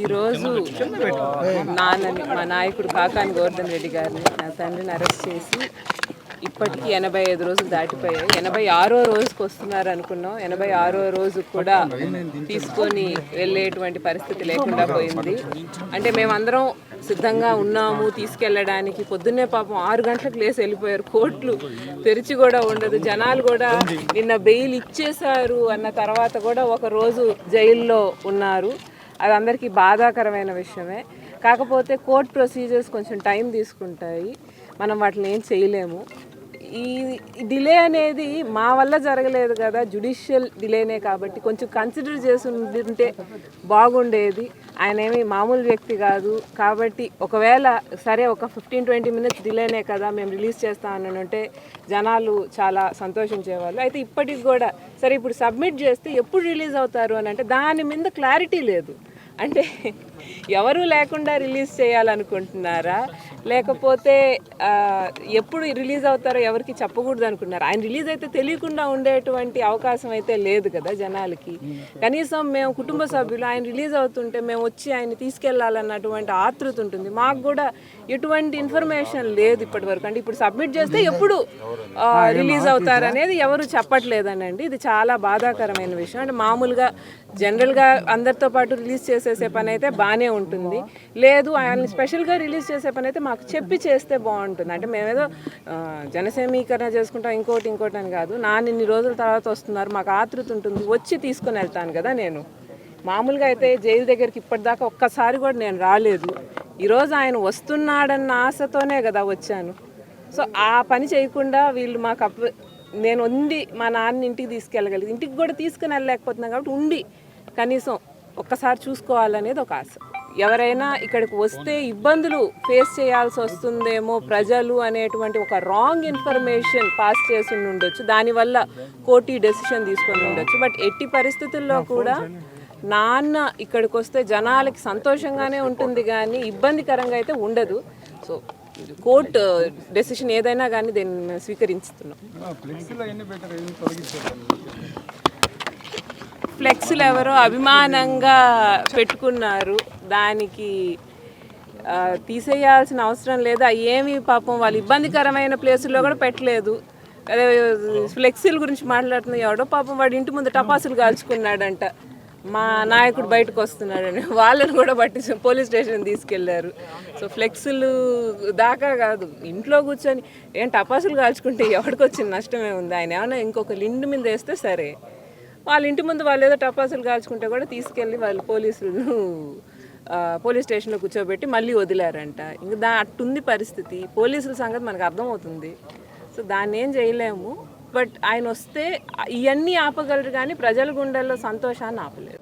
ఈరోజు నాన్నని మా నాయకుడు కాకాని గోవర్ధన్ రెడ్డి గారిని నా తండ్రిని అరెస్ట్ చేసి ఇప్పటికీ ఎనభై ఐదు రోజులు దాటిపోయాయి. ఎనభై ఆరో రోజుకి వస్తున్నారు అనుకున్నాం. ఎనభై ఆరో రోజు కూడా తీసుకొని వెళ్ళేటువంటి పరిస్థితి లేకుండా పోయింది. అంటే మేమందరం సిద్ధంగా ఉన్నాము తీసుకెళ్ళడానికి. పొద్దున్నే పాపం ఆరు గంటలకు లేసి వెళ్ళిపోయారు. కోట్లు తెరిచి కూడా ఉండదు. జనాలు కూడా నిన్న బెయిల్ ఇచ్చేశారు అన్న తర్వాత కూడా ఒక రోజు జైల్లో ఉన్నారు. అది అందరికీ బాధాకరమైన విషయమే. కాకపోతే కోర్ట్ ప్రొసీజర్స్ కొంచెం టైం తీసుకుంటాయి. మనం వాటిని ఏం చేయలేము. ఈ డిలే అనేది మా వల్ల జరగలేదు కదా జుడిషియల్ డిలేనే కాబట్టి కొంచెం కన్సిడర్ చేసి ఉంటే బాగుండేది. ఆయన ఏమి మామూలు వ్యక్తి కాదు. కాబట్టి ఒకవేళ సరే ఒక ఫిఫ్టీన్ ట్వంటీ మినిట్స్ డిలేనే కదా మేము రిలీజ్ చేస్తామని అంటే జనాలు చాలా సంతోషించేవాళ్ళు. అయితే ఇప్పటికి కూడా సరే ఇప్పుడు సబ్మిట్ చేస్తే ఎప్పుడు రిలీజ్ అవుతారు అని అంటే దాని మీద క్లారిటీ లేదు. అంటే ఎవరూ లేకుండా రిలీజ్ చేయాలనుకుంటున్నారా? లేకపోతే ఎప్పుడు రిలీజ్ అవుతారో ఎవరికి చెప్పకూడదు అనుకున్నారా. ఆయన రిలీజ్ అయితే తెలియకుండా ఉండేటువంటి అవకాశం అయితే లేదు కదా జనాలకి. కనీసం మేము కుటుంబ సభ్యులు ఆయన రిలీజ్ అవుతుంటే మేము వచ్చి ఆయన తీసుకెళ్ళాలన్నటువంటి ఆతృత ఉంటుంది. మాకు కూడా ఎటువంటి ఇన్ఫర్మేషన్ లేదు ఇప్పటి వరకు అంటే ఇప్పుడు సబ్మిట్ చేస్తే ఎప్పుడు రిలీజ్ అవుతారు అనేది ఎవరు చెప్పట్లేదనండి. ఇది చాలా బాధాకరమైన విషయం. అంటే మామూలుగా జనరల్గా అందరితో పాటు రిలీజ్ చేసేసే పని అయితే బాగానే ఉంటుంది. లేదు ఆయన్ని స్పెషల్గా రిలీజ్ చేసే పని అయితే మాకు చెప్పి చేస్తే బాగుంటుంది. అంటే మేమేదో జనసేమీకరణ చేసుకుంటాం ఇంకోటి ఇంకోటి అని కాదు. నాన్న ఇన్ని రోజుల తర్వాత వస్తున్నారు మాకు ఆతృత ఉంటుంది వచ్చి తీసుకొని వెళ్తాను కదా నేను. మామూలుగా అయితే జైలు దగ్గరికి ఇప్పటిదాకా ఒక్కసారి కూడా నేను రాలేదు. ఈరోజు ఆయన వస్తున్నాడన్న ఆశతోనే కదా వచ్చాను. సో ఆ పని చేయకుండా వీళ్ళు మాకు అప్ నేను ఉండి మా నాన్న ఇంటికి తీసుకెళ్ళగలిగి ఇంటికి కూడా తీసుకుని వెళ్ళలేకపోతున్నాను కాబట్టి ఉండి కనీసం ఒక్కసారి చూసుకోవాలనేది ఒక ఆశ. ఎవరైనా ఇక్కడికి వస్తే ఇబ్బందులు ఫేస్ చేయాల్సి వస్తుందేమో ప్రజలు అనేటువంటి ఒక రాంగ్ ఇన్ఫర్మేషన్ పాస్ చేసి ఉండొచ్చు. దానివల్ల కోర్టు డెసిషన్ తీసుకొని ఉండొచ్చు. బట్ ఎట్టి పరిస్థితుల్లో కూడా నాన్న ఇక్కడికి వస్తే జనాలకి సంతోషంగానే ఉంటుంది కానీ ఇబ్బందికరంగా అయితే ఉండదు. సో కోర్టు డెసిషన్ ఏదైనా కానీ దీన్ని తొలగించారు ఫ్లెక్స్లు ఎవరో అభిమానంగా పెట్టుకున్నారు. దానికి తీసేయాల్సిన అవసరం లేదు. అవి ఏమి పాపం వాళ్ళు ఇబ్బందికరమైన ప్లేసుల్లో కూడా పెట్టలేదు. అదే ఫ్లెక్సీల గురించి మాట్లాడుతున్న ఎవడో పాపం వాడి ఇంటి ముందు టపాసులు కాల్చుకున్నాడంట. మా నాయకుడు బయటకు వస్తున్నాడని. వాళ్ళని కూడా పట్టి పోలీస్ స్టేషన్ తీసుకెళ్ళారు. సో ఫ్లెక్సులు దాకా కాదు. ఇంట్లో కూర్చొని ఏం టపాసులు కాల్చుకుంటే ఎవరికి వచ్చిన నష్టమే ఉంది? ఆయన ఏమైనా ఇంకొక లిండు మీద వేస్తే సరే. వాళ్ళ ఇంటి ముందు వాళ్ళు ఏదో టపాసులు కాల్చుకుంటే కూడా తీసుకెళ్ళి వాళ్ళు పోలీసులను పోలీస్ స్టేషన్లో కూర్చోబెట్టి మళ్ళీ వదిలారంట. ఇంక దా అట్టుంది పరిస్థితి. పోలీసుల సంగతి మనకు అర్థమవుతుంది. సో దాన్ని ఏం చేయలేము. బట్ ఆయన వస్తే ఇవన్నీ ఆపగలరు కానీ ప్రజల గుండెల్లో సంతోషాన్ని ఆపలేరు.